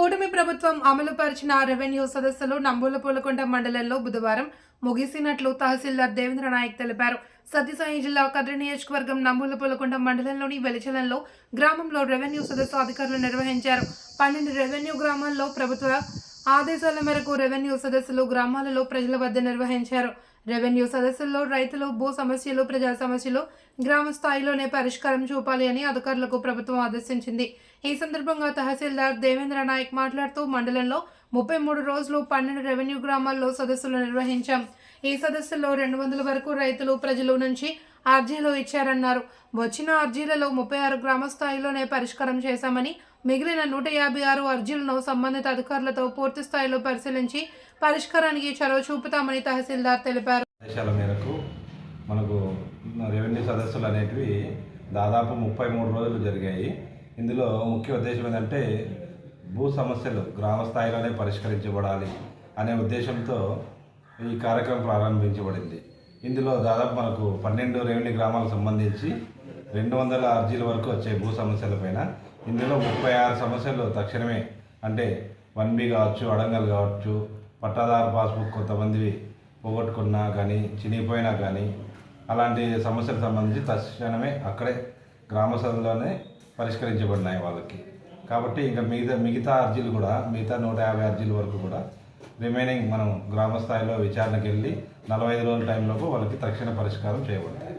కూటమి ప్రభుత్వం అమలుపరిచిన రెవెన్యూ సదస్సులు నంబూల పూలకొండ మండలంలో బుధవారం ముగిసినట్లు తహసీల్దార్ దేవేంద్ర నాయక్ తెలిపారు. సత్యసాయి జిల్లా కద్రి నియోజకవర్గం నంబూల పూలకొండ మండలంలోని వెలిచలంలో గ్రామంలో రెవెన్యూ సదస్సు అధికారులు నిర్వహించారు. పన్నెండు రెవెన్యూ గ్రామాల్లో ప్రభుత్వ ఆదేశాల మేరకు రెవెన్యూ సదస్సులు గ్రామాలలో ప్రజల వద్ద నిర్వహించారు. రెవెన్యూ సదస్సుల్లో రైతులు భూ సమస్యలు ప్రజా సమస్యలు గ్రామ స్థాయిలోనే పరిష్కారం చూపాలి అని అధికారులకు ప్రభుత్వం ఆదేశించింది. ఈ సందర్భంగా తహసీల్దార్ దేవేంద్ర నాయక్ మాట్లాడుతూ మండలంలో ముప్పై మూడు రోజులు పన్నెండు రెవెన్యూ గ్రామాల్లో సదస్సులు నిర్వహించాం. ఈ సదస్సుల్లో రెండు వందల వరకు రైతులు ప్రజల నుంచి అర్జీలు ఇచ్చారన్నారు. వచ్చిన అర్జీలలో ముప్పై ఆరు గ్రామ స్థాయిలోనే పరిష్కారం చేశామని మిగిలిన నూట యాభై ఆరు అర్జీలను సంబంధిత అధికారులతో పూర్తి స్థాయిలో పరిశీలించి పరిష్కారానికి చొరవ చూపుతామని తహసీల్దార్ తెలిపారు. ఆదేశాల మేరకు మనకు రెవెన్యూ సదస్సులు అనేటివి దాదాపు ముప్పై మూడు రోజులు జరిగాయి. ఇందులో ముఖ్య ఉద్దేశం ఏంటంటే భూ సమస్యలు గ్రామ స్థాయిలోనే పరిష్కరించబడాలి అనే ఉద్దేశంతో ఈ కార్యక్రమం ప్రారంభించబడింది. ఇందులో దాదాపు మనకు పన్నెండు రెవెన్యూ గ్రామాలకు సంబంధించి రెండు వందల అర్జీల వరకు వచ్చే భూ సమస్యలపైన ఇందులో ముప్పై ఆరు సమస్యలు తక్షణమే అంటే వన్ బి కావచ్చు అడంగల్ కావచ్చు పట్టాదారు పాస్బుక్ కొంతమంది పోగొట్టుకున్నా కానీ చినిగిపోయినా కానీ అలాంటి సమస్యలకు సంబంధించి తక్షణమే అక్కడే గ్రామ సభలోనే పరిష్కరించబడినాయి వాళ్ళకి. కాబట్టి ఇంకా మిగతా మిగతా అర్జీలు కూడా మిగతా నూట యాభై అర్జీల వరకు కూడా రిమైనింగ్ మనం గ్రామ స్థాయిలో విచారణకు వెళ్ళి నలభై ఐదు రోజుల టైంలోపు వాళ్ళకి తక్షణ పరిష్కారం చేయబడతాయి.